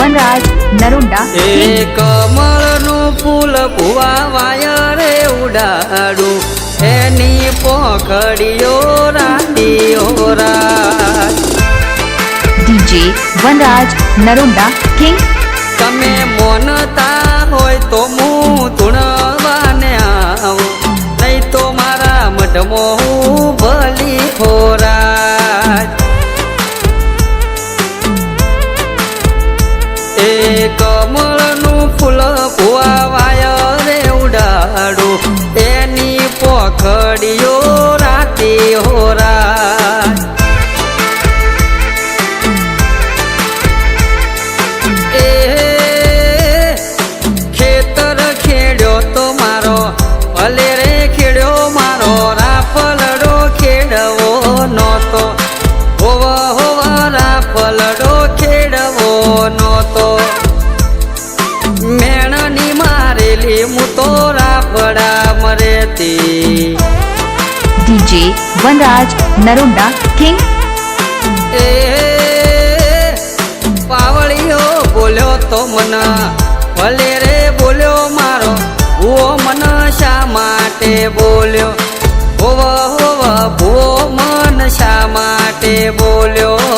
વનરાજ નરુંડા. એ કમળનું ફૂલ ભુવા વાયરે ઉડાડું. એની પોખડીઓ રાત. DJ Vanraj Narunda king. તમે મોનતા હોય તો હું તુણવાને આવું. નહીં તો મારા મઢમો હું એની રાતે હોરા ખેતર ખેડ્યો તો મારો, ભલે ખેડ્યો મારો, રાફલડો ખેડવો નહોતો. હોવ હોવ રાફલડો ખેડવો નહોતો. મેણની મારેલી હું તો રાફડા મરેતી. ડીજે વનરાજ નરુંડા કિંગ એ પાવળીઓ બોલ્યો તો મન ભલે રે બોલ્યો મારો ઓ મન શા માટે બોલ્યો હોવ હોવ ભૂવો મન શા માટે બોલ્યો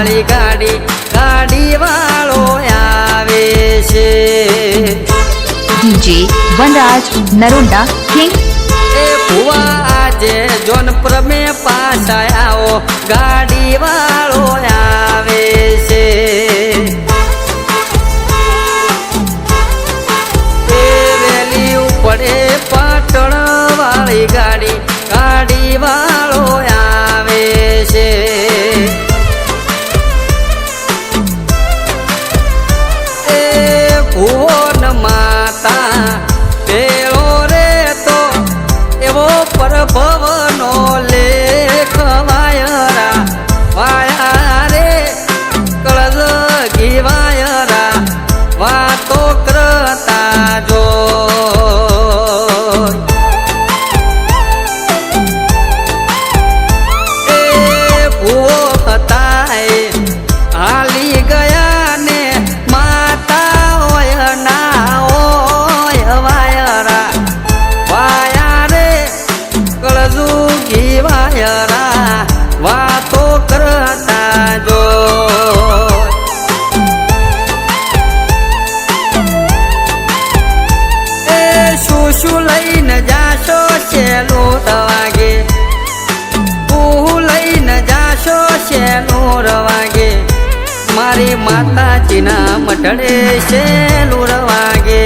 બનાવાળી ગાડી ગાડી વાળો આવે છે. DJ Vanraj Narunda king. એ ભુવા આજે જોન પ્રમે પાછા આવો. ગાડી વાળો પરભવનો મારી માતાજીના મઢડે શેલુર વાગે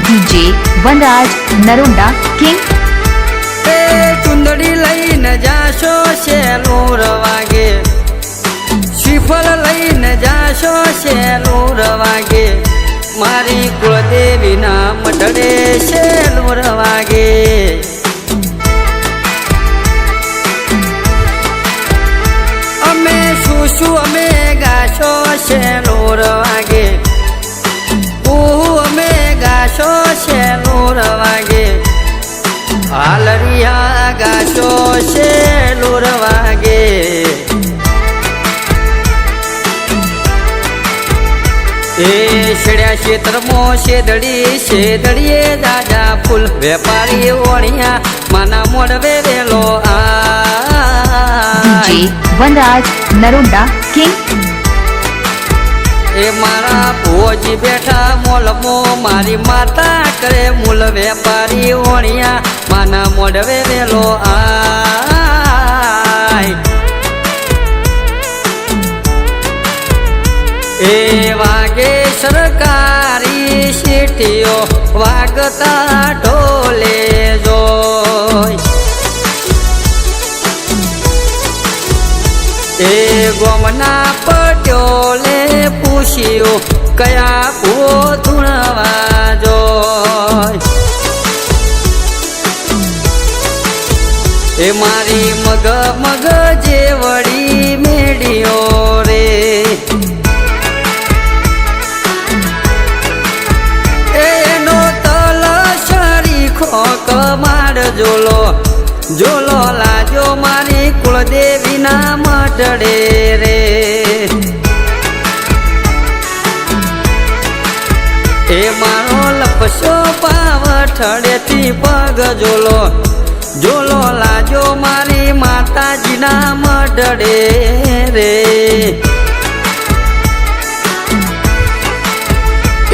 ડીજે વનરાજ નરુંડા કિંગ એ ચુંદડી લઈને જાશો શેલુર વાગે શ્રીફળ લઈને જાશો શેલુર વાગે મારી કુળદેવીના મઢડે શેલુર વાગે ગાશો શેલોર વાગે ઉહ અમે ગાશો શેલોર વાગે હાલરિયા ગાશો શેલોર વાગે એ શેડ્યા ક્ષેત્રમાં શેદડી, શેદડીએ દાદા ફૂલ. વેપારી ઓણિયા, માના મોડવે વેલો આ વનરાજ નરુંડા, કિંગ એ મારા ભોજી બેઠા મોલમો મારી માતા કરે મૂલ વેપારી ઓણિયા. માના મોઢવે વેલો આય. એ વાગે સરકારી સીટીઓ વાગતા ગયા પોતણવા એ મારી મગ મગ જે વળી મેળ્યો રે. એનો તલ શરી ખોક માડ જોલો. જોલો લાજો મારી કુળદેવીના મટડે રે. એ મારો લપસો પાવઠડેથી પગ જોલો જોલો લાજો મારી માતાજીના મઢડે રે.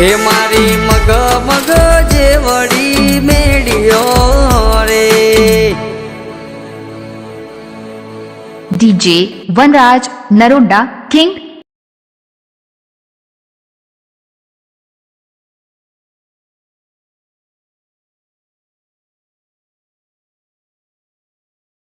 એ મારી મગ મગ જે વળી મેળ્યો રે. DJ Vanraj Naroda King